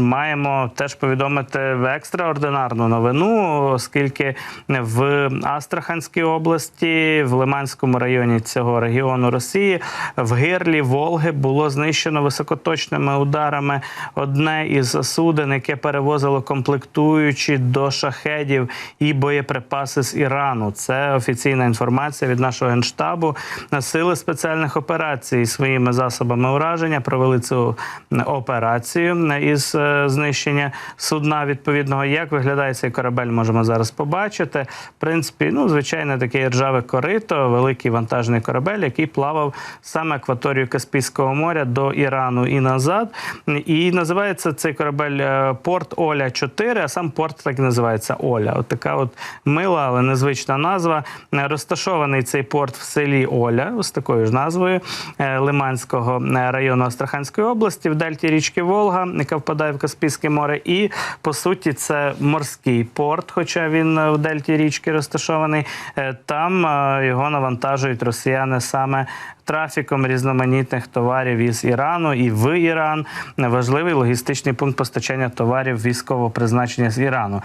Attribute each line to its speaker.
Speaker 1: маємо теж повідомити екстраординарну новину, оскільки в Астраханській області, в Лиманському районі цього регіону Росії, в гирлі Волги було знищено високоточними ударами одне із суден, яке перевозило комплектуючі до шахедів і боєприпаси з Ірану. Це офіційна інформація від нашого генштабу. Сили спеціальних операцій своїми засобами ураження провели цю операцію із е, знищення судна. Відповідного, як виглядає цей корабель, можемо зараз побачити. В принципі, ну звичайно, таке ржаве корито, великий вантажний корабель, який плавав саме акваторію Каспійського моря до Ірану і назад. І називається цей корабель е, Порт Оля 4, а сам порт так і називається Оля. От така от мила, але незвична назва. Е, Розташований цей порт в селі Оля, з такою ж назвою е, Лиманського району Астраханської області, в дельті річки Волга, яка впадає в Каспійське море. І по суті, це морський порт, хоча він е, в дельті річки розташований. Е, Там е, його навантажують росіяни саме трафіком різноманітних товарів із Ірану і в Іран. Важливий логістичний пункт постачання товарів військового призначення з Ірану.